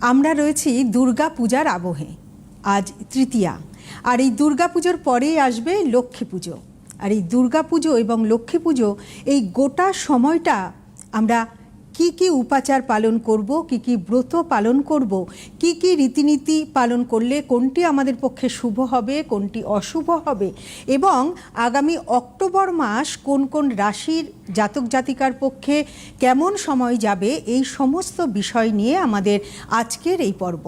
আমরা রয়েছি দুর্গা পূজার আবহে, আজ তৃতীয়া। আর এই দুর্গা পুজোর পরেই আসবে লক্ষ্মী পুজো। আর এই দুর্গা পুজো এবং লক্ষ্মী পুজো এই গোটা সময়টা আমরা কি কি উপাচার পালন করব, কি কি ব্রত পালন করব, কি কি রীতিনীতি পালন করলে কোনটি আমাদের পক্ষে শুভ হবে, কোনটি অশুভ হবে এবং আগামী অক্টোবর মাস কোন কোন রাশির জাতক জাতিকার পক্ষে কেমন সময় যাবে, এই সমস্ত বিষয় নিয়ে আমাদের আজকের এই পর্ব।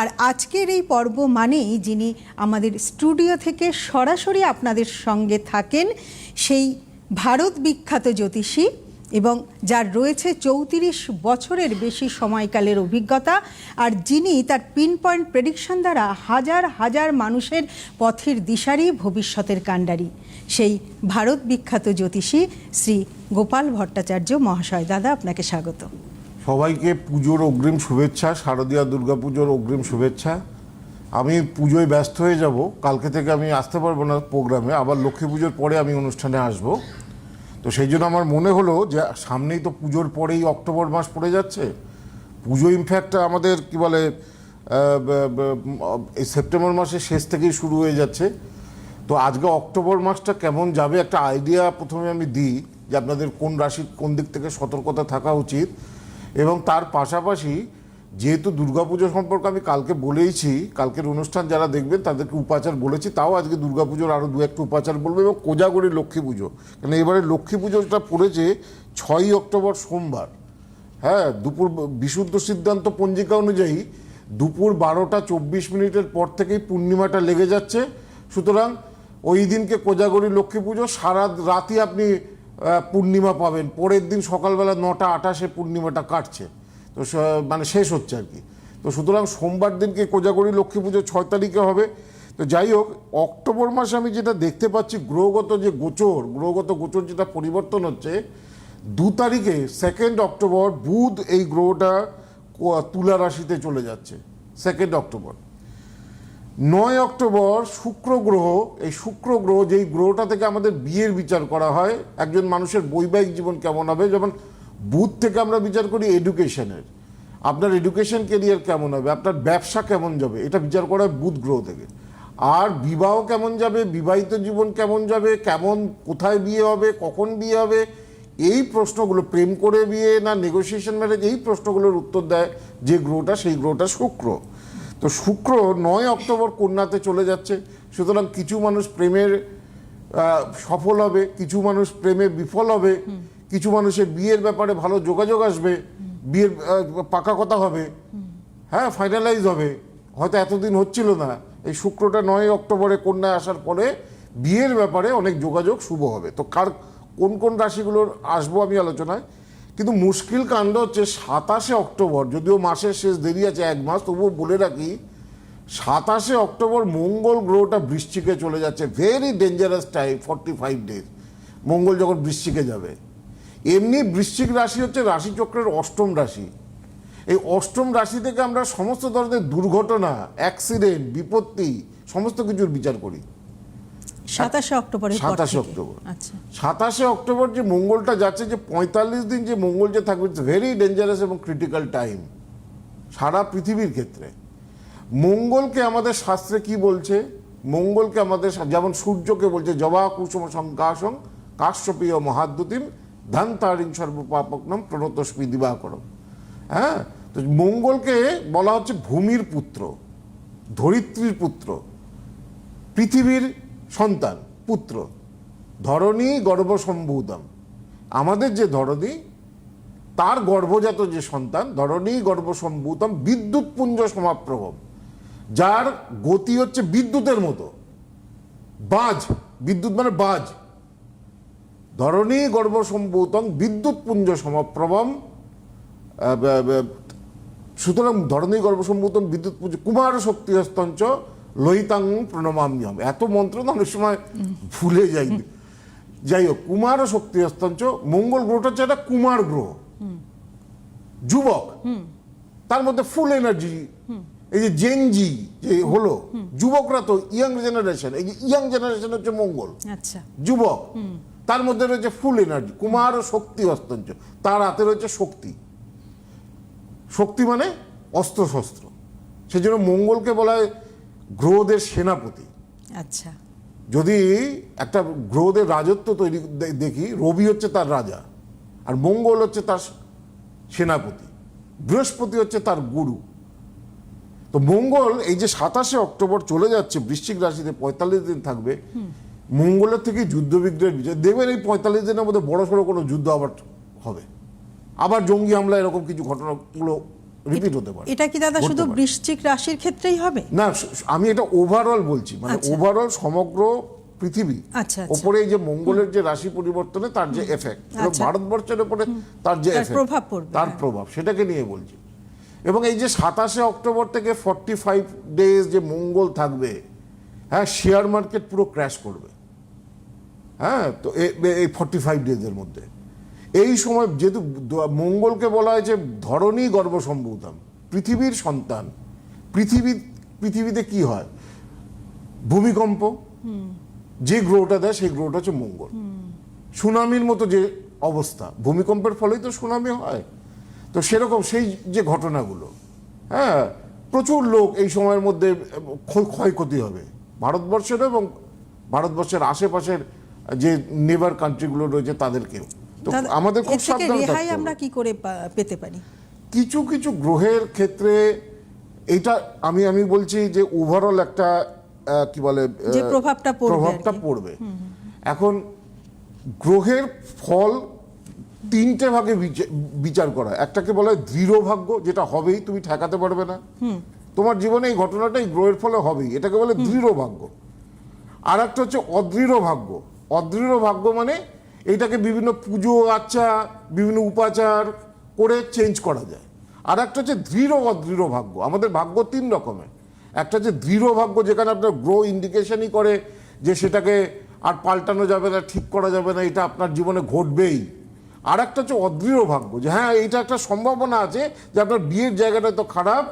আর আজকের এই পর্ব মানেই যিনি আমাদের স্টুডিও থেকে সরাসরি আপনাদের সঙ্গে থাকেন সেই ভারত বিখ্যাত জ্যোতিষী এবং যার রয়েছে চৌত্রিশ বছরের বেশি সময়কালের অভিজ্ঞতা, আর যিনি তার পিন পয়েন্ট প্রেডিকশন দ্বারা হাজার হাজার মানুষের পথের দিশারি ভবিষ্যতের কাণ্ডারি। সেই ভারত বিখ্যাত জ্যোতিষী শ্রী গোপাল ভট্টাচার্য মহাশয়। দাদা, আপনাকে স্বাগত। সবাইকে পুজোর অগ্রিম শুভেচ্ছা, শারদীয়া দুর্গা পুজোর অগ্রিম শুভেচ্ছা। আমি পুজোয় ব্যস্ত হয়ে যাব, কালকে থেকে আমি আসতে পারব না প্রোগ্রামে, আবার লক্ষ্মী পুজোর পরে আমি অনুষ্ঠানে আসব। তো সেই জন্য আমার মনে হলো যে সামনেই তো পুজোর পরেই অক্টোবর মাস পড়ে যাচ্ছে। পুজো ইনফ্যাক্ট আমাদের কি বলে এই সেপ্টেম্বর মাসের শেষ থেকেই শুরু হয়ে যাচ্ছে। তো আজকে অক্টোবর মাসটা কেমন যাবে একটা আইডিয়া প্রথমে আমি দিই যে আপনাদের কোন রাশির কোন দিক থেকে সতর্কতা থাকা উচিত। এবং তার পাশাপাশি যেহেতু দুর্গাপুজো সম্পর্কে আমি কালকে বলেইছি, কালকের অনুষ্ঠান যারা দেখবেন তাদেরকে উপাচার বলেছি, তাও আজকে দুর্গাপুজোর আরও দু একটা উপাচার বলব এবং কোজাগরি লক্ষ্মী পুজো। কারণ এবারে লক্ষ্মী পুজোটা পড়েছে ছয়ই অক্টোবর সোমবার। হ্যাঁ দুপুর বিশুদ্ধ সিদ্ধান্ত পঞ্জিকা অনুযায়ী দুপুর বারোটা চব্বিশ মিনিটের পর থেকেই পূর্ণিমাটা লেগে যাচ্ছে। সুতরাং ওই দিনকে কোজাগরি লক্ষ্মী পুজো, সারা রাতই আপনি পূর্ণিমা পাবেন। পরের দিন সকালবেলা নটা আটাশে পূর্ণিমাটা কাটছে। তো মানে শেষ হচ্ছে আর কি। তো সুতরাং সোমবার দিনকে কোজাগরি লক্ষ্মী পুজো ছয় তারিখে হবে। তো যাই হোক, অক্টোবর মাসে আমি যেটা দেখতে পাচ্ছি, গ্রহগত যে গোচর, গ্রহগত গোচর যেটা পরিবর্তন হচ্ছে, দু তারিখে সেকেন্ড অক্টোবর বুধ এই গ্রহটা তুলা রাশিতে চলে যাচ্ছে সেকেন্ড অক্টোবর। নয় অক্টোবর শুক্র গ্রহ, এই শুক্র গ্রহ যেই গ্রহটা থেকে আমাদের বিয়ের বিচার করা হয়, একজন মানুষের বৈবাহিক জীবন কেমন হবে? যেমন বুধ থেকে আমরা বিচার করি এডুকেশনের। আপনার এডুকেশন কেরিয়ার কেমন হবে? আপনার ব্যবসা কেমন যাবে? এটা বিচার করা হয় বুধ গ্রহ থেকে। আর বিবাহ কেমন যাবে? বিবাহিত জীবন কেমন যাবে? কেমন, কোথায় বিয়ে হবে? কখন বিয়ে হবে? এই প্রশ্নগুলো, প্রেম করে বিয়ে না নেগোসিয়েশন ম্যারেজ এই প্রশ্নগুলোর উত্তর দেয় যে গ্রহটা, সেই গ্রহটা শুক্র। তো শুক্র নয় অক্টোবর কন্যাতে চলে যাচ্ছে। সুতরাং কিছু মানুষ প্রেমের সফল হবে, কিছু মানুষ প্রেমে বিফল হবে। কিছু মানুষের বিয়ের ব্যাপারে ভালো যোগাযোগ আসবে, বিয়ের পাকা কথা হবে হ্যাঁ ফাইনালাইজ হবে। হয়তো এতদিন হচ্ছিল না। এই শুক্রটা নয় অক্টোবরে কন্যায় আসার পরে বিয়ের ব্যাপারে অনেক যোগাযোগ শুভ হবে। তো কার, কোন কোন রাশিগুলোর আসব আমি আলোচনায়? কিন্তু মুশকিল কাণ্ড হচ্ছে সাতাশে অক্টোবর, যদিও মাসের শেষ দেরি আছে এক মাস, তবুও বলে রাখি, সাতাশে অক্টোবর মঙ্গল গ্রহটা বৃশ্চিকে চলে যাচ্ছে। Very dangerous time forty five days মঙ্গল যখন বৃশ্চিকে যাবে। এমনি বৃশ্চিক রাশি হচ্ছে রাশিচক্রের অষ্টম রাশি। এই অষ্টম রাশি থেকে আমরা সমস্ত ধরনের দুর্ঘটনা অ্যাক্সিডেন্ট বিপত্তি সমস্ত কিছুর বিচার করি। সাতাশে অক্টোবরের পর সাতাশে অক্টোবর। আচ্ছা। সাতাশে অক্টোবর যে মঙ্গলটা যাচ্ছে যে পঁয়তাল্লিশ দিন যে মঙ্গল যে থাকবে ইটস ভেরি ডেঞ্জারাস এবং ক্রিটিক্যাল টাইম সারা পৃথিবীর ক্ষেত্রে। মঙ্গলকে আমাদের শাস্ত্রে কি বলছে? মঙ্গলকে আমাদের যেমন সূর্যকে বলছে জবা কুসুম সংকাশং কাশ্যপীয় মহাদ্যুতিম ধান তারিং সর্বপাপকনম প্রণতস্মি দিবাকরম। হ্যাঁ? তো মঙ্গলকে বলা হচ্ছে ভূমির পুত্র, ধরিত্রীর পুত্র, পৃথিবীর সন্তান, পুত্র। ধরণী গর্ভসম্ভূতম। আমাদের যে ধরণী, তার গর্ভজাত যে সন্তান, ধরণী গর্ভসম্ভূতম বিদ্যুৎ পুঞ্জ সমাপ্রভম যার গতি হচ্ছে বিদ্যুতের মতো। বাজ, বিদ্যুৎ মানে বাজ। ধরণী গর্ভসম্ভূতম বিদ্যুৎ পুঞ্জ ব- সুতরাং ধরণী গর্ভসম্ভূতম বিদ্যুৎ পুজো কুমার শক্তি হস্তঞ্চ লোহিতাং প্রণমাম্যম এত মন্ত্র না অনেক সময় ভুলে যাই যাই হোক কুমার শক্তি হস্তঞ্চ মঙ্গল গ্রহটা হচ্ছে একটা কুমার গ্রহ। যুবক তার মধ্যে ফুল এনার্জি। এই যে জেনজি যে হলো যুবকরা তো ইয়াং জেনারেশন এই যে ইয়াং জেনারেশন হচ্ছে মঙ্গল। আচ্ছা। যুবক তার মধ্যে রয়েছে ফুল এনার্জি কুমার ও শক্তি হস্তঞ্চ তার হাতে রয়েছে শক্তি। শক্তি মানে অস্ত্র শস্ত্র সেই জন্য মঙ্গলকে বলা হয় গ্রহদের সেনাপতি। আচ্ছা। যদি একটা গ্রহদের রাজত্ব তৈরি দেখি রবি হচ্ছে তার রাজা আর মঙ্গল হচ্ছে তার সেনাপতি। বৃহস্পতি হচ্ছে তার গুরু। তো মঙ্গল এই যে সাতাশে অক্টোবর চলে যাচ্ছে বৃশ্চিক রাশিতে পঁয়তাল্লিশ দিন থাকবে মঙ্গলের থেকে যুদ্ধ বিগ্রহের বিজয় দেখবেন এই পঁয়তাল্লিশ দিনের মধ্যে বড় সড়ো কোনো যুদ্ধ আবার হবে আবার জঙ্গি হামলা এরকম কিছু ঘটনাগুলো রিপিট হতে পারে এটা কি দাদা শুধু। বৃশ্চিক রাশির ক্ষেত্রেই হবে না আমি এটা ওভারঅল বলছি মানে আচ্ছা। ওভারঅল সমগ্র পৃথিবী আচ্ছা, আচ্ছা। ওপরে যে মঙ্গলের যে রাশি পরিবর্তনে তার যে এফেক্ট আচ্ছা। ভারতবর্ষের উপরে তার যে প্রভাব পড়বে, তার হ্যাঁ। প্রভাব সেটাকে নিয়ে বলছি এবং এই যে সাতাশে অক্টোবর থেকে ফর্টি ফাইভ ডেজ যে মঙ্গল থাকবে হ্যাঁ শেয়ার মার্কেট পুরো ক্র্যাশ করবে হ্যাঁ তো এই ফর্টি ফাইভ ডেজের মধ্যে। এই সময় যেহেতু মঙ্গলকে বলা হয়েছে ধরণী গর্ভসম্ভূতাম পৃথিবীর সন্তান। পৃথিবী পৃথিবীতে কি হয়? ভূমিকম্প। যে গ্রহটা দেয় সেই গ্রহটা হচ্ছে মঙ্গল। সুনামির মতো যে অবস্থা ভূমিকম্পের ফলেই তো সুনামি হয়। তো সেরকম সেই যে ঘটনাগুলো হ্যাঁ প্রচুর লোক এই সময়ের মধ্যে ক্ষয়ক্ষতি হবে। ভারতবর্ষের এবং ভারতবর্ষের আশেপাশের যে নেবার কান্ট্রিগুলো রয়েছে তাদেরকেও। তো আমাদের খুব সাবধান রেহাই আমরা কি করে পেতে পারি? কিছু কিছু গ্রহের ক্ষেত্রে এটা আমি আমি বলছি যে ওভারঅল একটা কি বলে যে প্রভাবটা পড়বে প্রভাবটা পড়বে। এখন গ্রহের ফল তিনটে ভাগে বিচা- বিচার করা। একটাকে বলা হয় দৃঢ় ভাগ্য যেটা হবেই তুমি ঠেকাতে পারবে না। তোমার জীবনে এই ঘটনাটাই গ্রহের ফলে হবেই এটাকে বলে দৃঢ় ভাগ্য আর একটা হচ্ছে অদৃঢ় ভাগ্য অদৃঢ় ভাগ্য মানে এইটাকে বিভিন্ন পুজো আচ্ছা বিভিন্ন উপাচার করে চেঞ্জ করা যায়। আর একটা হচ্ছে দৃঢ় অদৃঢ় ভাগ্য। আমাদের ভাগ্য তিন রকমের। একটা হচ্ছে দৃঢ় ভাগ্য যেখানে আপনার গ্রো ইন্ডিকেশনই করে যে সেটাকে আর পাল্টানো যাবে না, ঠিক করা যাবে না, এটা আপনার জীবনে ঘটবেই। আর একটা হচ্ছে অদৃঢ় ভাগ্য যে হ্যাঁ এইটা একটা সম্ভাবনা আছে যে আপনার বিয়ের জায়গাটা তো খারাপ,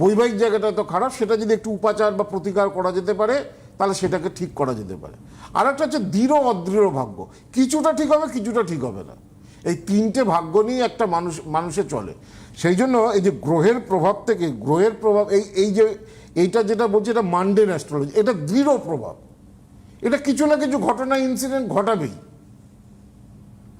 বৈবাহিক জায়গাটা তো খারাপ, সেটা যদি একটু উপাচার বা প্রতিকার করা যেতে পারে তাহলে সেটাকে ঠিক করা যেতে পারে। আর একটা হচ্ছে দৃঢ় অদৃঢ় ভাগ্য। কিছুটা ঠিক হবে, কিছুটা ঠিক হবে না। এই তিনটে ভাগ্য নিয়ে একটা মানুষ, মানুষে চলে। সেই জন্য এই যে গ্রহের প্রভাব থেকে, গ্রহের প্রভাব, এই এই যে, এইটা যেটা বলছে, এটা মান্ডেন অ্যাস্ট্রোলজি এটা দৃঢ় প্রভাব। এটা কিছু না কিছু ঘটনা ইনসিডেন্ট ঘটাবেই।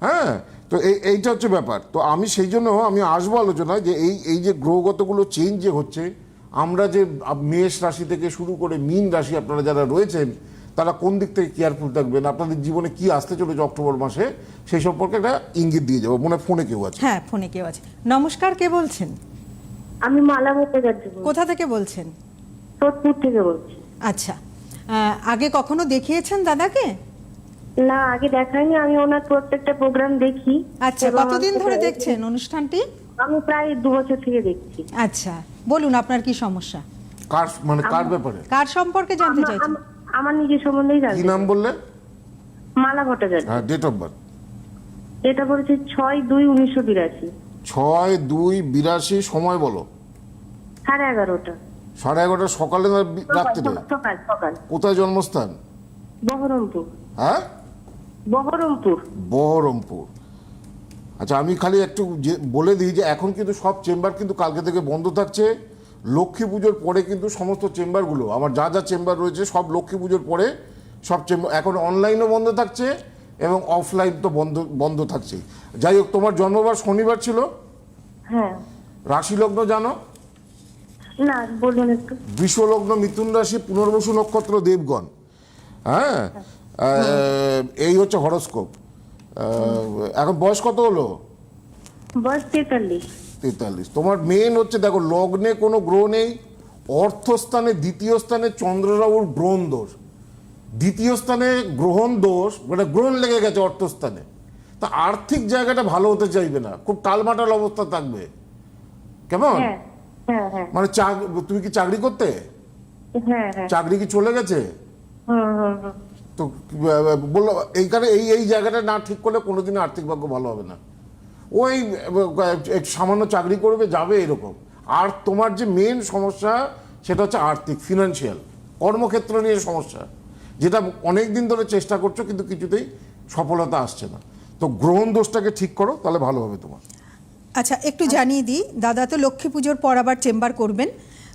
হ্যাঁ? তো এই, এইটা হচ্ছে ব্যাপার। তো আমি সেই জন্য আমি আসব আলোচনায় যে এই এই যে গ্রহগতগুলো চেঞ্জ যে হচ্ছে আমরা যে মেষ রাশি থেকে শুরু করে মীন রাশি আপনারা যারা রয়েছেন তারা কোন দিক থেকে কেয়ারফুল থাকবেন? আপনাদের জীবনে কি আসতে চলেছে অক্টোবর মাসে? সেই সম্পর্কে একটা ইঙ্গিত দিয়ে যাব। মনে ফোনে কেউ আছে। হ্যাঁ ফোনে কেউ আছে। নমস্কার কে বলছেন? আমি মালা ভট্টাচার্য কোথা থেকে বলছেন? সোদপুর থেকে বলছি। আচ্ছা। আহ, আগে কখনো দেখিয়েছেন দাদাকে? না আগে দেখাইনি। আমি ওনার প্রত্যেকটা প্রোগ্রাম দেখি। আচ্ছা কতদিন ধরে দেখছেন অনুষ্ঠানটি? আমি প্রায় দু বছর থেকে দেখছি। আচ্ছা বলুন আপনার কি সমস্যা? কার মানে কার ব্যাপারে? কার সম্পর্কে জানতে চাইছেন? আমার নিজের সম্বন্ধেই কি নাম বললে? মালা ভট্টাচার্য। হ্যাঁ ডেট অফ বার্থ এটা বলেছে ছয় দুই উনিশশো বিরাশি। ছয় দুই বিরাশি সময় বলো। সাড়ে এগারোটা। সাড়ে এগারোটা সকালে না সকাল সকাল। কোথায় জন্মস্থান? বহরমপুর। হ্যাঁ? বহরমপুর। বহরমপুর। আচ্ছা আমি খালি একটু যে- বলে দিই যে এখন কিন্তু সব চেম্বার কিন্তু কালকে থেকে বন্ধ থাকছে। লক্ষ্মী পুজোর পরে কিন্তু সমস্ত চেম্বারগুলো আমার যা যা চেম্বার রয়েছে সব লক্ষ্মী পুজোর পরে সব চেম্বার এখন অনলাইনও বন্ধ থাকছে এবং অফলাইন তো বন্ধ বন্ধ থাকছে যাই হোক তোমার জন্মবার শনিবার ছিল? হ্যাঁ। রাশি লগ্ন জানো? না বলুন একটু। বিশ্বলগ্ন মিথুন রাশি পুনর্বসু নক্ষত্র দেবগণ। হ্যাঁ? এই হচ্ছে হরস্কোপ। এখন বয়স কত হলো? বয়স তেতাল্লিশ। তেতাল্লিশ। তোমার মেন হচ্ছে দেখো লগ্নে কোনো গ্রহ নেই অর্থস্থানে দ্বিতীয় স্থানে চন্দ্ররাহুর গ্রহণ দোষ। দ্বিতীয় স্থানে গ্রহণ দোষ মানে গ্রহণ লেগে গেছে অর্থস্থানে। তা আর্থিক জায়গাটা ভালো হতে চাইবে না খুব টালমাটাল অবস্থা থাকবে। কেমন? হ্যাঁ। হ্যাঁ হ্যাঁ। মানে তুমি কি চাকরি করতে? চাকরি কি চলে গেছে? তো বলল, এইখানে এই এই জায়গাটা না ঠিক করলে কোনোদিনই আর্থিক ভাগ্য ভালো হবে না। ওই সামান্য চাকরি করবে, যাবে এরকম। আর তোমার যে মেন সমস্যা, সেটা হচ্ছে আর্থিক ফিনান্সিয়াল কর্মক্ষেত্র নিয়ে সমস্যা, যেটা অনেক দিন ধরে চেষ্টা করছ, কিন্তু কিছুতেই সফলতা আসছে না। তো গ্রহণ দোষটাকে ঠিক করো, তাহলে ভালো হবে তোমার। আচ্ছা একটু জানিয়ে দিই, দাদা তো লক্ষ্মী পুজোর পর আবার চেম্বার করবেন।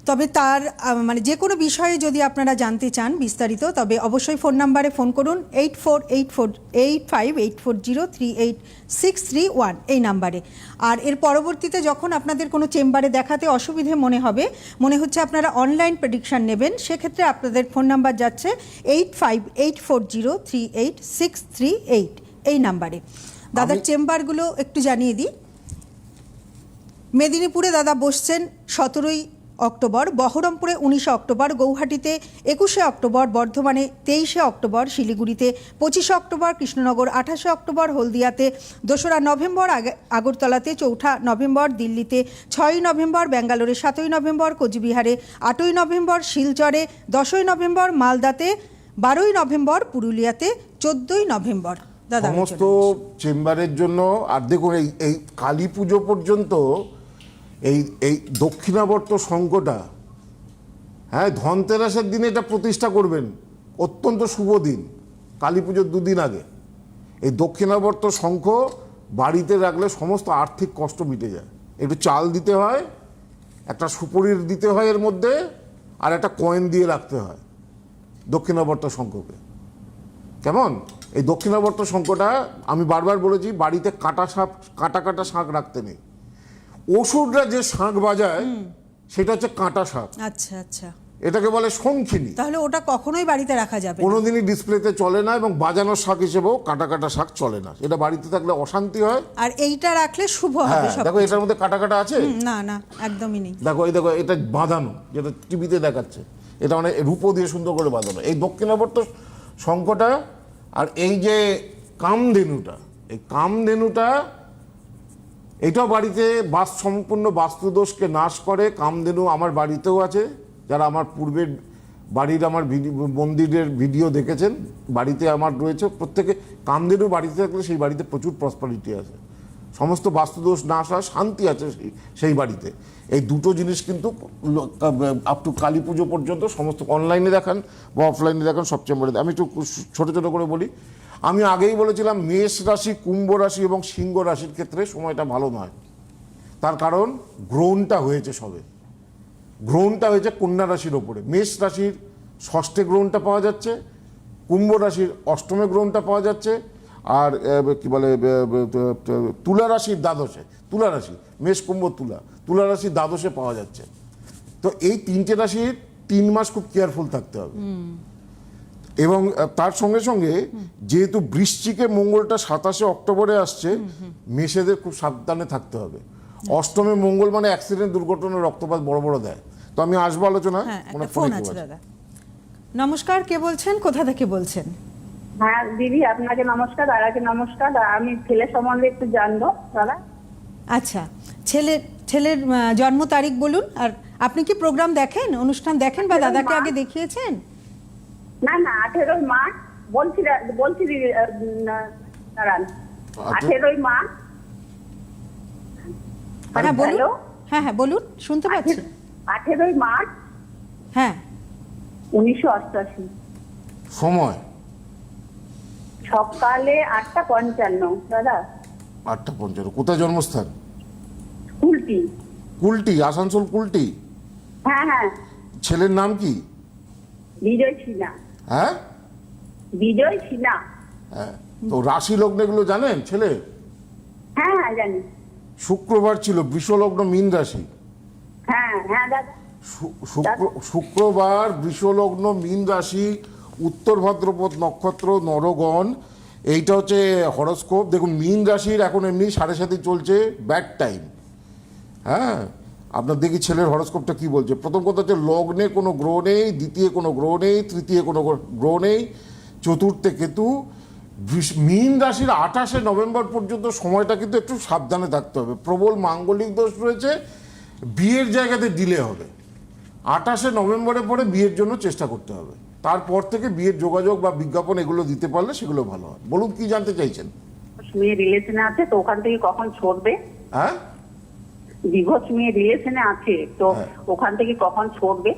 তবে তার মানে যে কোনো বিষয়ে যদি আপনারা জানতে চান বিস্তারিত তবে অবশ্যই ফোন নাম্বারে ফোন করুন eight four eight four eight five eight four zero three eight six three one এই নাম্বারে। আর এর পরবর্তীতে যখন আপনাদের কোনো চেম্বারে দেখাতে অসুবিধে মনে হবে মনে হচ্ছে আপনারা অনলাইন প্রেডিকশান নেবেন সেক্ষেত্রে আপনাদের ফোন নাম্বার যাচ্ছে eight five eight four zero three eight six three eight এই নাম্বারে। দাদার চেম্বারগুলো একটু জানিয়ে দিই। মেদিনীপুরে দাদা বসছেন সতেরোই অক্টোবর বহরমপুরে উনিশে অক্টোবর গৌহাটিতে একুশে অক্টোবর বর্ধমানে তেইশে অক্টোবর শিলিগুড়িতে পঁচিশে অক্টোবর কৃষ্ণনগর আঠাশে অক্টোবর হলদিয়াতে দোসরা নভেম্বর আগে- আগরতলাতে চৌঠা নভেম্বর দিল্লিতে ছয়ই নভেম্বর ব্যাঙ্গালোরে সাতই নভেম্বর কোচবিহারে আটই নভেম্বর শিলচরে দশই নভেম্বর মালদাতে বারোই নভেম্বর পুরুলিয়াতে চোদ্দই নভেম্বর। দাদা সমস্ত চেম্বারের জন্য আর দেখুন এই এই কালী পুজো পর্যন্ত এই এই দক্ষিণাবর্ত শঙ্কটা হ্যাঁ ধনতেরাসের দিনে এটা প্রতিষ্ঠা করবেন। অত্যন্ত শুভ দিন, কালী পুজোর দুদিন আগে। এই দক্ষিণাবর্ত শঙ্খ বাড়িতে রাখলে সমস্ত আর্থিক কষ্ট মিটে যায়। একটু চাল দিতে হয়, একটা সুপরির দিতে হয় এর মধ্যে, আর একটা কয়েন দিয়ে রাখতে হয় দক্ষিণাবর্ত শঙ্খকে কেমন? এই দক্ষিণাবর্ত শঙ্কটা আমি বারবার বলেছি, বাড়িতে কাটা সাপ কাটা কাটা শাঁখ রাখতে নেই। অসুররা যে শাঁখ বাজায় সেটা হচ্ছে কাঁটা শাঁখ। আচ্ছা আচ্ছা। এটাকে বলে শঙ্খিনী। তাহলে ওটা কখনোই বাড়িতে রাখা যাবে। কোনোদিনই ডিসপ্লেতে চলে না এবং বাজানোর শাঁখ হিসেবেও কাটা কাটা শাঁখ চলে না। এটা বাড়িতে থাকলে অশান্তি হয়। আর এইটা রাখলে শুভ হ্যাঁ হবে সব দেখো এটার মধ্যে কাটা কাটা আছে? না না একদমই নেই। দেখো এই দেখো এটা বাঁধানো যেটা টিভিতে দেখাচ্ছে। এটা মানে রূপো দিয়ে সুন্দর করে বাঁধানো। এই দক্ষিণাবর্ত শঙ্কটা আর এই যে কামধেনুটা এই কামধেনুটা এটাও বাড়িতে বাস সম্পূর্ণ বাস্তুদোষকে নাশ করে। কামধেনু আমার বাড়িতেও আছে। যারা আমার পূর্বের বাড়ির আমার মন্দিরের ভিডিও দেখেছেন, বাড়িতে আমার রয়েছে। প্রত্যেকে কামধেনু বাড়িতে থাকলে সেই বাড়িতে প্রচুর প্রসপারিটি আছে। সমস্ত বাস্তুদোষ নাশ হয়, শান্তি আছে সেই সেই বাড়িতে। এই দুটো জিনিস কিন্তু আপ টু কালী পুজো পর্যন্ত সমস্ত অনলাইনে দেখান বা অফলাইনে দেখান সবচেয়ে বড়। আমি একটু ছোটো ছোটো করে বলি আমি আগেই বলেছিলাম, মেষ রাশি, কুম্ভ রাশি এবং সিংহ রাশির ক্ষেত্রে সময়টা ভালো নয়। তার কারণ, গ্রহণটা হয়েছে সবে। গ্রহণটা হয়েছে কন্যা রাশির ওপরে। মেষ রাশির ষষ্ঠে গ্রহণটা পাওয়া যাচ্ছে, কুম্ভ রাশির অষ্টমে গ্রহণটা পাওয়া যাচ্ছে, আর কি বলে তুলা রাশির দ্বাদশে, তুলা রাশি, মেষ, কুম্ভ, তুলা তুলা রাশির দ্বাদশে পাওয়া যাচ্ছে। তো এই তিনটে রাশির তিন মাস খুব কেয়ারফুল থাকতে হবে। এবং তার সঙ্গে সঙ্গে যেহেতু বৃশ্চিকে মঙ্গলটা সাতাশে অক্টোবরে আসছে মেষেদের খুব সাবধানে থাকতে হবে। অষ্টমে মঙ্গল মানে অ্যাক্সিডেন্ট দুর্ঘটনা রক্তপাত বড় বড় দেয়। তো আমি আসব আলোচনা হ্যাঁ ফোন আছে। দাদা। নমস্কার কে বলছেন? কোথা থেকে বলছেন? হ্যাঁ দিদি আপনাকে নমস্কার দাদাকে নমস্কার। আর আমি ছেলে সম্বন্ধে একটু জানব দাদা। আচ্ছা ছেলের ছেলের জন্ম তারিখ বলুন। আর আপনি কি প্রোগ্রাম দেখেন অনুষ্ঠান দেখেন বা দাদাকে আগে দেখিয়েছেন? না না আঠেরোই মার্চ বলছি বলছি দাঁড়ান। আঠেরোই মার্চ হ্যাঁ বলুন। হ্যাঁ হ্যাঁ বলুন শুনতে পাচ্ছি। আঠেরোই মার্চ হ্যাঁ। উনিশশো অষ্টআশি সময়? সকালে আটটা পঞ্চান্ন দাদা। আটটা পঞ্চান্ন। কোথায় জন্মস্থান? কুলটি। কুলটি আসানসোল কুলটি? হ্যাঁ হ্যাঁ। ছেলের নাম কি? বিজয় সিনহা। হ্যাঁ? বিজয় সিনহা হ্যাঁ? তো রাশি জানেন ছেলে? হ্যাঁ হ্যাঁ জানি। শুক্রবার ছিল বৃষলগ্ন মীন রাশি। হ্যাঁ হ্যাঁ দাদা। শুক্রবার বৃষলগ্ন মীন রাশি উত্তর ভাদ্রপদ নক্ষত্র নরগণ। এইটা হচ্ছে হরস্কোপ। দেখুন মীন রাশির এখন এমনি সাড়ে সাথে চলছে ব্যাড টাইম। হ্যাঁ? আপনার দেখি ছেলের হরস্কোপটা কি বলছে? প্রথম কথা হচ্ছে লগ্নে কোনো গ্রহ নেই দ্বিতীয় কোনো গ্রহ নেই তৃতীয় কোনো গ্রহ নেই চতুর্থে কেতু মীন রাশির আঠাশে নভেম্বর পর্যন্ত সময়টা কিন্তু একটু সাবধানে থাকতে হবে। প্রবল মাঙ্গলিক দোষ রয়েছে বিয়ের জায়গাতে ডিলে হবে। আঠাশে নভেম্বরের পরে বিয়ের জন্য চেষ্টা করতে হবে। তারপর থেকে বিয়ের যোগাযোগ বা বিজ্ঞাপন এগুলো দিতে পারলে সেগুলো ভালো হয়। বলুন কি জানতে চাইছেন? মেয়ে রিলেশনে আছে তো ওখান থেকে কখন ছড়বে হ্যাঁ? ডিভোর্স মেয়ে রিলেশনে আছে তো হ্যাঁ। ওখান থেকে কখন ছড়বে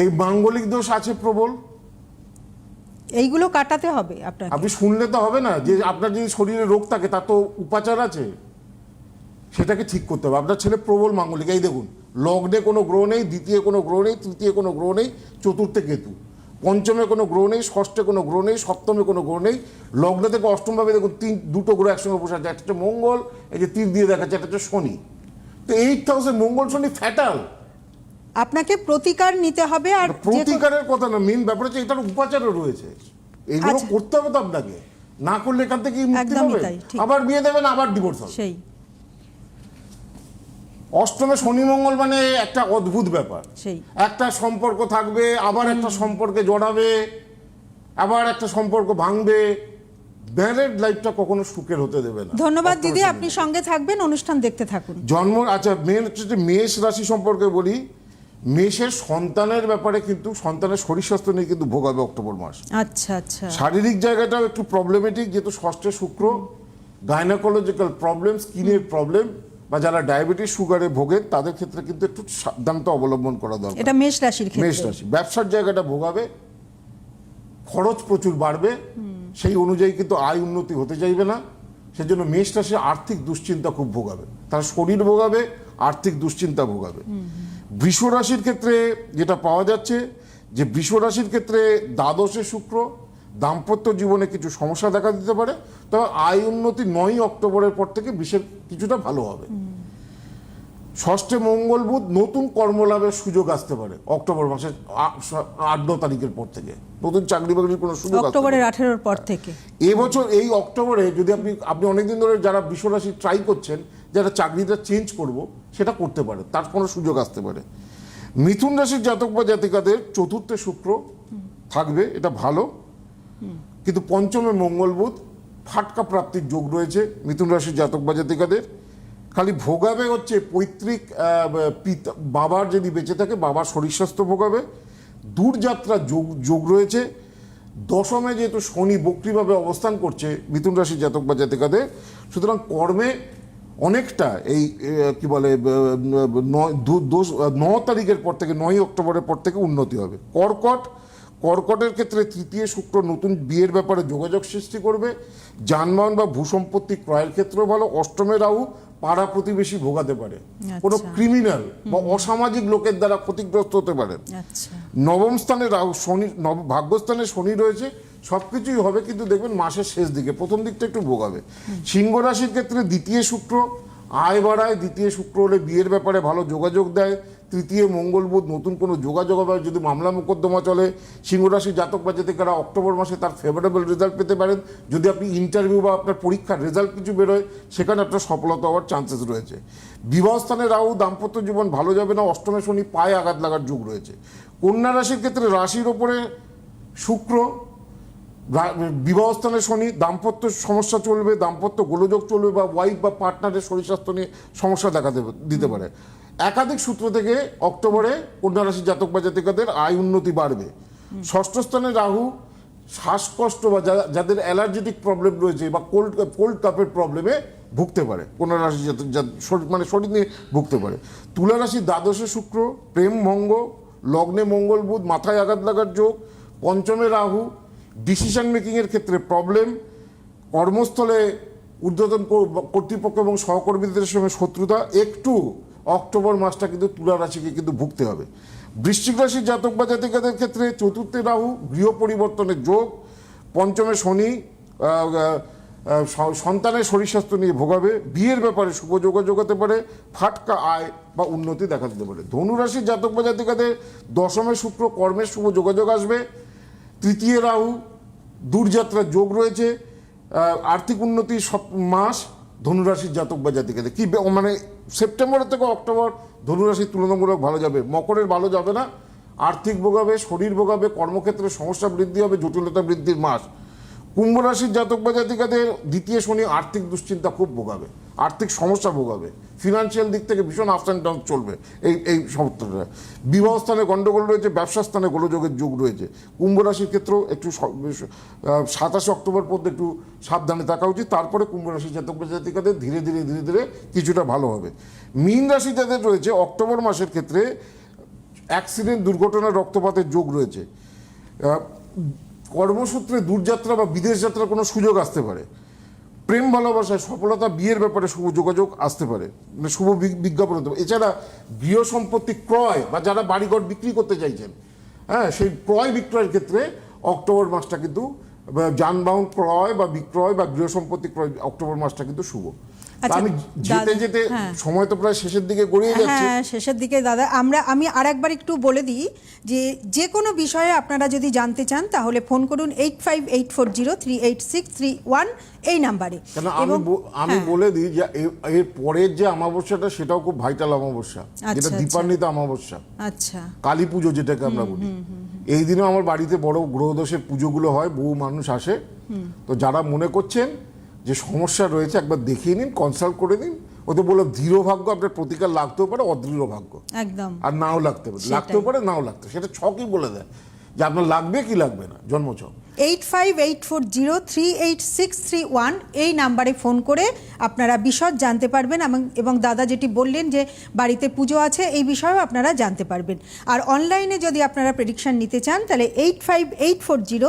এই মাঙ্গলিক দোষ আছে প্রবল। এইগুলো কাটাতে হবে আপনাকে। আপনি শুনলে তো হবে না যে আপনার যদি শরীরে রোগ থাকে তার তো উপাচার আছে। সেটাকে ঠিক করতে হবে। আপনার ছেলে প্রবল মাঙ্গলিক এই দেখুন লগ্নে কোনো গ্রহ নেই দ্বিতীয় কোনো গ্রহ নেই তৃতীয় কোনো গ্রহ নেই চতুর্থে কেতু। পঞ্চমে কোনো গ্রহ নেই ষষ্ঠে কোনো গ্রহ নেই সপ্তমে কোনো গ্রহ নেই। লগ্নে থেকে অষ্টমভাবে দেখুন তিন দুটো গ্রহ একসঙ্গে বসে আছে। একটা হচ্ছে মঙ্গল এই যে তীর দিয়ে দেখাচ্ছে একটা হচ্ছে শনি। তো এইট হাউসে মঙ্গল শনি ফ্যাটাল। আপনাকে প্রতিকার নিতে হবে আর প্রতিকারের কথা না মেন ব্যাপার হচ্ছে এটার উপাচারও রয়েছে। এগুলো আচ্ছা। করতে হবে তো আপনাকে। না করলে এখান থেকে মুক্তি হবে আবার বিয়ে দেবেন আবার ডিভোর্স হবে। সেই। অষ্টমে শনি মঙ্গল মানে একটা অদ্ভুত ব্যাপার। একটা সম্পর্ক থাকবে আবার একটা সম্পর্কে জড়াবে আবার একটা সম্পর্ক ভাঙবে। ম্যারেড লাইফটা কখনো সুখের হতে দেবে না। ধন্যবাদ দিদি আপনি সঙ্গে থাকবেন অনুষ্ঠান দেখতে থাকুন। জন্ম আচ্ছা মেন হচ্ছে মেষ রাশি সম্পর্কে বলি মেষের সন্তানের ব্যাপারে কিন্তু সন্তানের শরীর স্বাস্থ্য নিয়ে কিন্তু ভোগাবে অক্টোবর মাস। আচ্ছা আচ্ছা। শারীরিক জায়গাটাও একটু প্রবলেমেটিক যেহেতু ষষ্ঠে শুক্র গাইনোকোলজিক্যাল প্রবলেম স্কিনের প্রবলেম বা যারা ডায়াবেটিস সুগারে ভোগে তাদের ক্ষেত্রে কিন্তু একটু সাবধানতা অবলম্বন করা দরকার। এটা মেষ রাশির মেষ রাশি। ব্যবসার জায়গাটা ভোগাবে খরচ প্রচুর বাড়বে সেই অনুযায়ী কিন্তু আয় উন্নতি হতে চাইবে না। সেজন্য মেষ রাশি আর্থিক দুশ্চিন্তা খুব ভোগাবে। তার শরীর ভোগাবে, আর্থিক দুশ্চিন্তা ভোগাবে। বৃষ রাশির ক্ষেত্রে যেটা পাওয়া যাচ্ছে, যে বৃষ রাশির ক্ষেত্রে দ্বাদশে শুক্র, দাম্পত্য জীবনে কিছু সমস্যা দেখা দিতে পারে, তবে আয় উন্নতি নয় অক্টোবরের পর থেকে বিশেষ কিছুটা ভালো হবে। ষষ্ঠে মঙ্গল বুধ নতুন কর্মলাভের সুযোগ আসতে পারে। অক্টোবর মাসের আ- আট ন তারিখের পর থেকে। নতুন চাকরি বাকরির কোনো সুযোগ অক্টোবরের। আঠেরোর পর থেকে। এবছর এই অক্টোবরে যদি আপনি আপনি অনেকদিন ধরে যারা বিশ্বরাশি ট্রাই করছেন যারা চাকরিটা চেঞ্জ করব সেটা করতে পারে। তার কোনো সুযোগ আসতে পারে। মিথুন রাশির জাতক বা জাতিকাদের চতুর্থে শুক্র থাকবে এটা ভালো। কিন্তু পঞ্চমে মঙ্গল বুধ ফাটকা প্রাপ্তির যোগ রয়েছে মিথুন রাশির জাতক বা জাতিকাদের। খালি ভোগাবে হচ্ছে পৈতৃক পিতা, বাবার যদি বেঁচে থাকে, বাবার শরীর স্বাস্থ্য ভোগাবে। দূরযাত্রা যোগ যোগ রয়েছে। দশমে যেহেতু শনি বক্রিভাবে অবস্থান করছে মিথুন রাশির জাতক বা জাতিকাদের, সুতরাং কর্মে অনেকটা এই কি বলে ন তারিখের পর থেকে নয় অক্টোবরের পর থেকে উন্নতি হবে। কর্কট, কর্কটের ক্ষেত্রে তৃতীয় শুক্র নতুন বিয়ের ব্যাপারে যোগাযোগ সৃষ্টি করবে। যানবাহন বা ভূসম্পত্তি ক্রয়ের ক্ষেত্রেও ভালো। অষ্টমে রাহু পাড়া প্রতিবেশী ভোগাতে পারে। কোনো আচ্ছা। ক্রিমিনাল বা অসামাজিক লোকের দ্বারা ক্ষতিগ্রস্ত হতে পারে। আচ্ছা। নবম স্থানে রাহু শনি নব ভাগ্যস্থানে শনি রয়েছে সব কিছুই হবে কিন্তু দেখবেন মাসের শেষ দিকে প্রথম দিকটা একটু ভোগাবে। সিংহ রাশির ক্ষেত্রে দ্বিতীয় শুক্র আয় বাড়ায় দ্বিতীয় শুক্র হলে বিয়ের ব্যাপারে ভালো যোগাযোগ দেয় তৃতীয় মঙ্গল বুধ নতুন কোনো যোগাযোগ হবে, যদি মামলা মোকদ্দমা চলে সিংহ রাশির জাতক বা জাতিকারা অক্টোবর মাসে তার ফেভারেবল রেজাল্ট পেতে পারেন। যদি আপনি ইন্টারভিউ বা আপনার পরীক্ষার রেজাল্ট কিছু বেরোয়, সেখানে আপনার সফলতা হওয়ার চান্সেস রয়েছে। বিবাহ স্থানে রাহু, দাম্পত্য জীবন ভালো যাবে না, অষ্টমে শনি, পায়ে আঘাত লাগার যুগ রয়েছে। কন্যা রাশির ক্ষেত্রে রাশির ওপরে শুক্র বিবাহস্থানে শনি, দাম্পত্য সমস্যা চলবে, দাম্পত্য গোলযোগ চলবে বা ওয়াইফ বা পার্টনারের শরীর স্বাস্থ্য নিয়ে সমস্যা দেখা দেবে, দিতে পারে। একাধিক সূত্র থেকে অক্টোবরে কন্যা রাশির জাতক বা জাতিকাদের আয় উন্নতি বাড়বে। ষষ্ঠ স্থানে রাহু, শ্বাসকষ্ট বা যাদের অ্যালার্জেটিক প্রবলেম রয়েছে বা কোল্ড কোল্ড কাপের প্রবলেমে ভুগতে পারে কন্যা রাশি মানে শরীর নিয়ে ভুগতে পারে। তুলা রাশির দ্বাদশে শুক্র, প্রেম ভঙ্গ, লগ্নে মঙ্গল বুধ, মাথায় আঘাত লাগার যোগ, পঞ্চমে রাহু ডিসিশন মেকিংয়ের ক্ষেত্রে প্রবলেম কর্মস্থলে ঊর্ধ্বতন কর- কর্তৃপক্ষ এবং সহকর্মীদের সঙ্গে শত্রুতা, একটু অক্টোবর মাসটা কিন্তু তুলা রাশিকে কিন্তু ভুগতে হবে। বৃশ্চিক রাশির জাতক বা জাতিকাদের ক্ষেত্রে চতুর্থে রাহু, গৃহ পরিবর্তনের যোগ, পঞ্চমে শনি সন্তানের শরীর স্বাস্থ্য নিয়ে ভোগাবে, বিয়ের ব্যাপারে শুভ যোগাযোগ হতে পারে, ফাটকা আয় বা উন্নতি দেখা দিতে পারে। ধনুরাশির জাতক বা জাতিকাদের দশমে শুক্র কর্মের শুভ যোগাযোগ আসবে। তৃতীয় রাহু, দূরযাত্রার যোগ রয়েছে। আর্থিক উন্নতি সব মাস ধনুরাশির জাতক বা জাতিকাদের। কি মানে সেপ্টেম্বরের থেকে অক্টোবর ধনুরাশির তুলনামূলক ভালো যাবে। মকরের ভালো যাবে না। আর্থিক ভোগাবে শরীর ভোগাবে কর্মক্ষেত্রে সমস্যা বৃদ্ধি হবে, জটিলতা বৃদ্ধির মাস। কুম্ভ রাশির জাতক বা জাতিকাদের দ্বিতীয় শনি আর্থিক দুশ্চিন্তা খুব ভোগাবে। আর্থিক সমস্যা ভোগাবে। ফিনান্সিয়াল দিক থেকে ভীষণ আপস অ্যান্ড ডাউন চলবে এই এই সপ্তাহটা বিবাহ স্থানে গণ্ডগোল রয়েছে, ব্যবসা স্থানে গোলযোগের যুগ রয়েছে। কুম্ভ রাশির ক্ষেত্রেও একটু সাতাশে অক্টোবর পর্যন্ত একটু সাবধানে থাকা উচিত। তারপরে কুম্ভ রাশি জাতক জাতিকাদের ধীরে ধীরে ধীরে ধীরে কিছুটা ভালো হবে। মীন রাশি যাদের রয়েছে, অক্টোবর মাসের ক্ষেত্রে অ্যাক্সিডেন্ট দুর্ঘটনা, রক্তপাতের যোগ রয়েছে। কর্মসূত্রে দূরযাত্রা বা বিদেশ যাত্রার কোনো সুযোগ আসতে পারে। প্রেম ভালোবাসায় সফলতা বিয়ের ব্যাপারে শুভ যোগাযোগ আসতে পারে মানে শুভ বিজ্ঞাপন এছাড়া গৃহ সম্পত্তি ক্রয় বা যারা বাড়িঘর বিক্রি করতে চাইছেন হ্যাঁ সেই ক্রয় বিক্রয়ের ক্ষেত্রে অক্টোবর মাসটা কিন্তু যানবাহন ক্রয় বা বিক্রয় বা গৃহ সম্পত্তি ক্রয় অক্টোবর মাসটা কিন্তু শুভ। আমি যেতে যেতে হ্যাঁ। সময় তো প্রায় শেষের দিকে গড়িয়ে যাচ্ছে। হ্যাঁ শেষের দিকে দাদা আমরা আমি আর একবার একটু বলে দিই যে যে কোনো বিষয়ে আপনারা যদি জানতে চান তাহলে ফোন করুন eight five eight four zero three eight six three one এই নাম্বারে। কেন আমি আমি হ্যাঁ, বলে দিই যে এর পরের যে অমাবস্যাটা সেটাও খুব ভাইটাল অমাবস্যা। যেটা আচ্ছা। দীপান্বিত অমাবস্যা। আচ্ছা। কালী পুজো যেটাকে আমরা বলি। এই দিনেও আমার বাড়িতে বড় গ্রহদোষের পুজোগুলো হয় বহু মানুষ আসে। তো যারা মনে করছেন যে সমস্যা রয়েছে একবার দেখিয়ে নিন কনসাল্ট করে নিন। ওতে বলে দৃঢ় ভাগ্য আপনার প্রতিকার লাগতেও পারে অদৃঢ় ভাগ্য। একদম। আর নাও লাগতে পারে। লাগতেও পারে নাও লাগতে সেটা ছকই বলে দেয় যে আপনার লাগবে কি লাগবে না জন্মছক। Eight five eight four zero three eight six three one এই নাম্বারে ফোন করে আপনারা বিশদ জানতে পারবেন এবং এবং দাদা যেটি বললেন যে বাড়িতে পুজো আছে এই বিষয়েও আপনারা জানতে পারবেন। আর অনলাইনে যদি আপনারা প্রেডিকশন নিতে চান তাহলে eight five eight four zero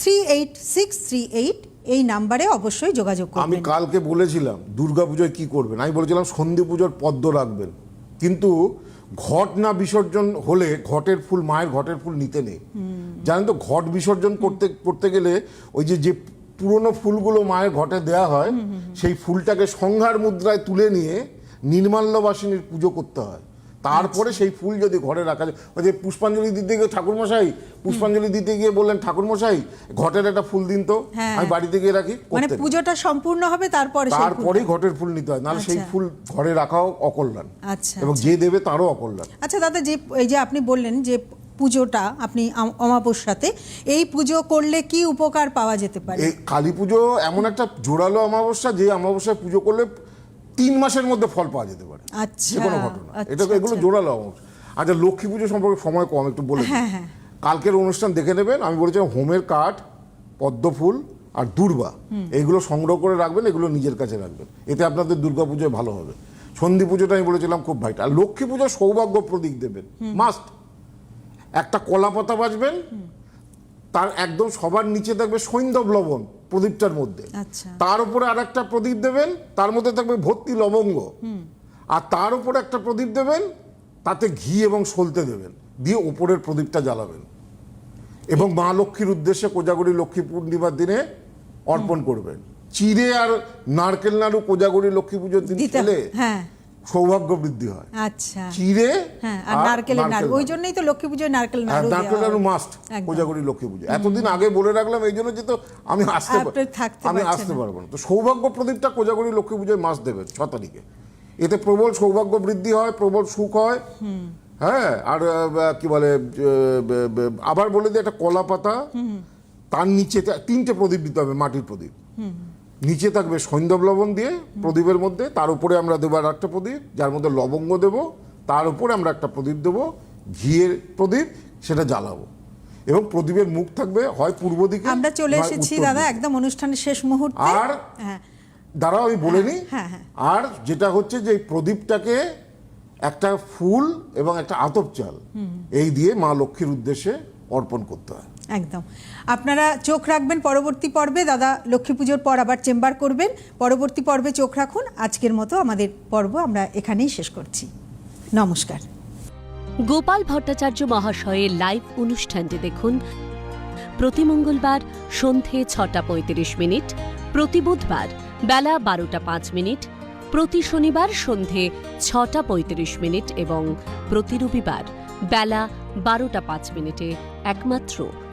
three eight six three eight এই নাম্বারে অবশ্যই যোগাযোগ আমি কালকে বলেছিলাম দুর্গাপুজোয় কি করবেন? আমি বলেছিলাম সন্ধি পুজোর পদ্ম রাখবেন। কিন্তু ঘট না বিসর্জন হলে ঘটের ফুল মায়ের ঘটের ফুল নিতে নেই। জানেন তো ঘট বিসর্জন করতে করতে গেলে ওই যে যে পুরনো ফুলগুলো মায়ের ঘটে দেয়া হয় সেই ফুলটাকে সংহার মুদ্রায় তুলে নিয়ে নির্মাল্যবাসিনীর পুজো করতে হয়। তারপরে সেই ফুল যদি ঘরে রাখা যায় ওই যে পুষ্পাঞ্জলি দিতে গিয়ে ঠাকুরমশাই পুষ্পাঞ্জলি দিতে গিয়ে বললেন ঠাকুরমশাই ঘটের একটা ফুল দিন তো হ্যাঁ। আমি বাড়িতে গিয়ে রাখি মানে পুজোটা সম্পূর্ণ হবে তারপরে তারপরেই ঘটের ফুল নিতে হয় নাহলে সেই আচ্ছা। ফুল ঘরে রাখাও অকল্যাণ। আচ্ছা, এবং যে দেবে তারও অকল্যাণ। আচ্ছা দাদা যে এই যে আপনি বললেন যে পুজোটা আপনি অমাবস্যাতে এই পুজো করলে কি উপকার পাওয়া যেতে পারে? এই কালী পুজো এমন একটা জোরালো অমাবস্যা যে অমাবস্যায় পুজো করলে তিন মাসের মধ্যে ফল পাওয়া যেতে পারে। আচ্ছা, যে কোনো ঘটনা। আচ্ছা, এটা এগুলো আচ্ছা। জোরালো অমাবস্যা আচ্ছা লক্ষ্মী পুজো সম্পর্কে সময় কম একটু বলে। হ্যাঁ, হ্যাঁ। কালকের অনুষ্ঠান দেখে নেবেন আমি বলেছিলাম হোমের কাঠ পদ্ম ফুল আর দুর্বা। এইগুলো সংগ্রহ করে রাখবেন এগুলো নিজের কাছে রাখবেন। এতে আপনাদের দুর্গা পুজোয় ভালো হবে। সন্ধি পুজোটা আমি বলেছিলাম খুব ভাইটা। আর লক্ষ্মী পুজো সৌভাগ্য প্রতীক দেবেন। মাস্ট একটা কলা পাতা বাজবেন তার একদম সবার নিচে থাকবে সৈন্ধব লবণ প্রদীপটার মধ্যে। আচ্ছা। তার উপরে আর একটা প্রদীপ দেবেন তার মধ্যে থাকবে ভর্তি লবঙ্গ। আর তার উপরে একটা প্রদীপ দেবেন তাতে ঘি এবং সলতে দেবেন দিয়ে ওপরের প্রদীপটা জ্বালাবেন। এবং মা লক্ষ্মীর উদ্দেশ্যে কোজাগরি লক্ষ্মী পূর্ণিমার দিনে অর্পণ করবেন। চিড়ে আর নারকেল নাড়ু কোজাগরি লক্ষ্মী পুজোর দিন খেলে হ্যাঁ। সৌভাগ্য বৃদ্ধি হয়। আচ্ছা। চিড়ে হ্যাঁ আর নারকেলের নাড়ু। ওই জন্যই তো লক্ষ্মী পুজোয় নারকেল হ্যাঁ, নাড়ু নারকেল নাড়ু মাস্ট একদম। কোজাগরি লক্ষ্মী পুজো। এতদিন আগে বলে রাখলাম এই জন্য যে তো আমি আসতে আমি আসতে পারব না। তো সৌভাগ্য প্রদীপটা কোজাগরি লক্ষ্মী পুজোয় মাস দেবে ছ তারিখে। এতে প্রবল সৌভাগ্য বৃদ্ধি হয় প্রবল সুখ হয়। হ্যাঁ আর কি বলে আবার বলে দিই একটা কলা পাতা তার নিচে তিনটে প্রদীপ দিতে হবে মাটির প্রদীপ। নিচে থাকবে সৈন্ধব লবণ দিয়ে প্রদীপের মধ্যে তার উপরে আমরা দেবো আর একটা প্রদীপ যার মধ্যে লবঙ্গ দেব তার উপরে আমরা একটা প্রদীপ দেবো ঘিয়ের প্রদীপ সেটা জ্বালাবো। এবং প্রদীপের মুখ থাকবে হয় পূর্ব দিকে আমরা চলে এসেছি দাদা একদম অনুষ্ঠানের শেষ মুহূর্তে। আর হ্যাঁ। দাঁড়াও আমি বলে নিই। হ্যাঁ, হ্যাঁ। আর যেটা হচ্ছে যে এই প্রদীপটাকে একটা ফুল এবং একটা আতপ চাল এই দিয়ে মা লক্ষ্মীর উদ্দেশ্যে অর্পণ করতে হয়। একদম। আপনারা চোখ রাখবেন পরবর্তী পর্বে। দাদা লক্ষ্মী পুজোর পর আবার চেম্বার করবেন। পরবর্তী পর্বে চোখ রাখুন। আজকের মতো আমাদের পর্ব আমরা এখানেই শেষ করছি। নমস্কার। গোপাল ভট্টাচার্য মহাশয়ের লাইভ অনুষ্ঠানটি দেখুন প্রতি মঙ্গলবার সন্ধে ছটা পঁয়ত্রিশ মিনিট, প্রতি বুধবার বেলা বারোটা পাঁচ মিনিট, প্রতি শনিবার সন্ধে ছটা পঁয়ত্রিশ মিনিট এবং প্রতি রবিবার বেলা বারোটা পাঁচ মিনিটে একমাত্র